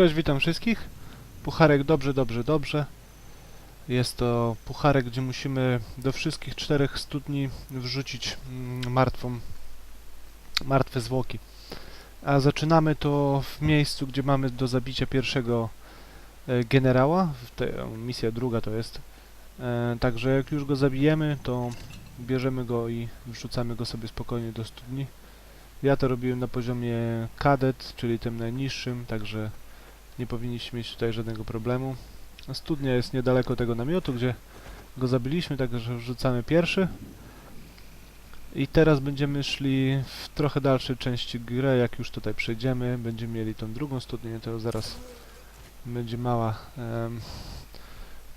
Cześć, witam wszystkich. Pucharek dobrze, dobrze, dobrze. Jest to pucharek, gdzie musimy do wszystkich czterech studni wrzucić mm, martwą, martwe zwłoki. A zaczynamy to w miejscu, gdzie mamy do zabicia pierwszego e, generała. Misja druga to jest. E, także jak już go zabijemy, to bierzemy go i wrzucamy go sobie spokojnie do studni. Ja to robiłem na poziomie kadet, czyli tym najniższym, także nie powinniśmy mieć tutaj żadnego problemu. Studnia jest niedaleko tego namiotu, gdzie go zabiliśmy, także wrzucamy pierwszy. I teraz będziemy szli w trochę dalszej części gry, jak już tutaj przejdziemy, będziemy mieli tą drugą studnię, to zaraz będzie mała, em,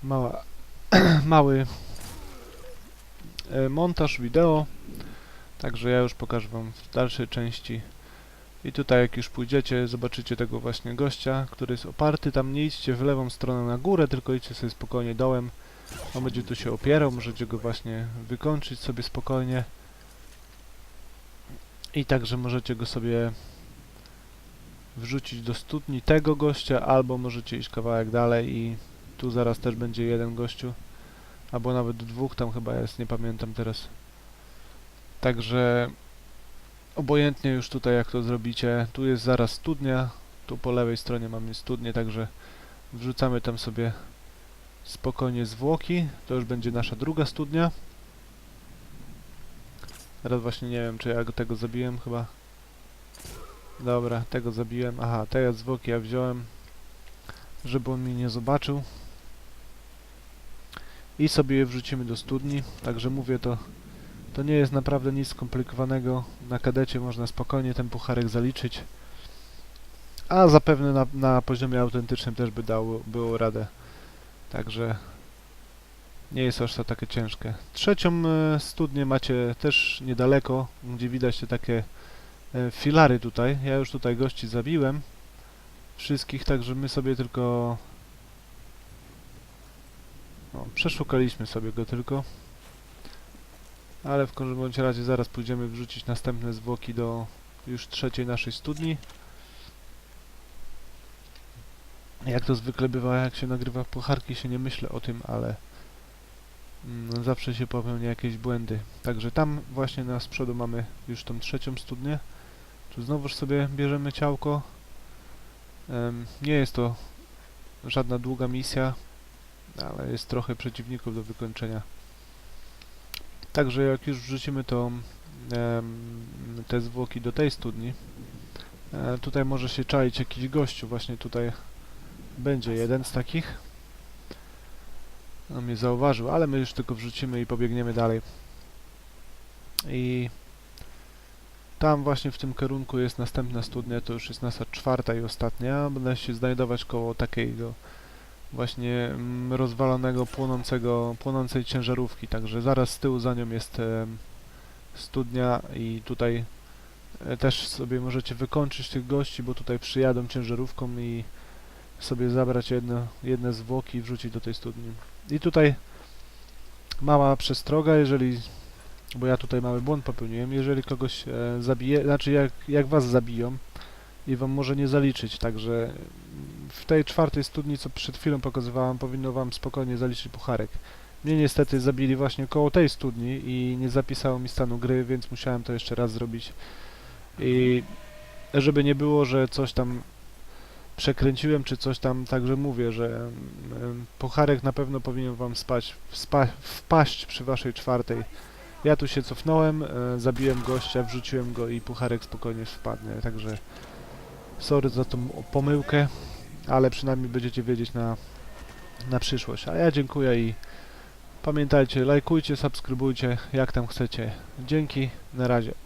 mała mały e, montaż wideo. Także ja już pokażę Wam w dalszej części. I tutaj jak już pójdziecie, zobaczycie tego właśnie gościa, który jest oparty. Tam nie idźcie w lewą stronę na górę, tylko idźcie sobie spokojnie dołem. On będzie tu się opierał, możecie go właśnie wykończyć sobie spokojnie. I także możecie go sobie wrzucić do studni tego gościa, albo możecie iść kawałek dalej i tu zaraz też będzie jeden gościu. Albo nawet dwóch tam chyba jest, nie pamiętam teraz. Także obojętnie już tutaj jak to zrobicie. Tu jest zaraz studnia, tu po lewej stronie mamy studnię, także wrzucamy tam sobie spokojnie zwłoki. To już będzie nasza druga studnia. Teraz właśnie nie wiem, czy ja go tego zabiłem chyba. Dobra, tego zabiłem. Aha, te zwłoki ja wziąłem, żeby on mnie nie zobaczył. I sobie je wrzucimy do studni. Także mówię to to nie jest naprawdę nic skomplikowanego. Na kadecie można spokojnie ten pucharek zaliczyć. A zapewne na, na poziomie autentycznym też by dało było radę. Także nie jest aż to takie ciężkie. Trzecią e, studnię macie też niedaleko, gdzie widać te takie e, filary tutaj. Ja już tutaj gości zabiłem. Wszystkich, także my sobie tylko... No, przeszukaliśmy sobie go tylko. Ale w każdym bądź razie zaraz pójdziemy wrzucić następne zwłoki do już trzeciej naszej studni. Jak to zwykle bywa, jak się nagrywa pucharki, się nie myślę o tym, ale mm, zawsze się popełnia jakieś błędy. Także tam właśnie na z przodu mamy już tą trzecią studnię. Tu znowuż sobie bierzemy ciałko. Em, nie jest to żadna długa misja, ale jest trochę przeciwników do wykończenia. Także jak już wrzucimy to, te zwłoki do tej studni, e, tutaj może się czaić jakiś gościu, właśnie tutaj będzie jeden z takich. On mnie zauważył, ale my już tylko wrzucimy i pobiegniemy dalej. I tam właśnie w tym kierunku jest następna studnia, to już jest nasza czwarta i ostatnia. Będę się znajdować koło takiego właśnie mm, rozwalonego, płonącego, płonącej ciężarówki, także zaraz z tyłu za nią jest e, studnia i tutaj e, też sobie możecie wykończyć tych gości, bo tutaj przyjadą ciężarówką i sobie zabrać jedno, jedne zwłoki i wrzucić do tej studni. I tutaj mała przestroga, jeżeli, bo ja tutaj mały błąd popełniłem, jeżeli kogoś e, zabije, znaczy jak, jak was zabiją i wam może nie zaliczyć, także w tej czwartej studni, co przed chwilą pokazywałem, powinno wam spokojnie zaliczyć pucharek. Mnie niestety zabili właśnie koło tej studni i nie zapisało mi stanu gry, więc musiałem to jeszcze raz zrobić. I żeby nie było, że coś tam przekręciłem, czy coś tam, także mówię, że pucharek na pewno powinien wam spać, spa, wpaść przy waszej czwartej. Ja tu się cofnąłem, e, zabiłem gościa, wrzuciłem go i pucharek spokojnie wpadnie, także sorry za tą pomyłkę ale przynajmniej będziecie wiedzieć na, na przyszłość. A ja dziękuję i pamiętajcie, lajkujcie, subskrybujcie, jak tam chcecie. Dzięki, na razie.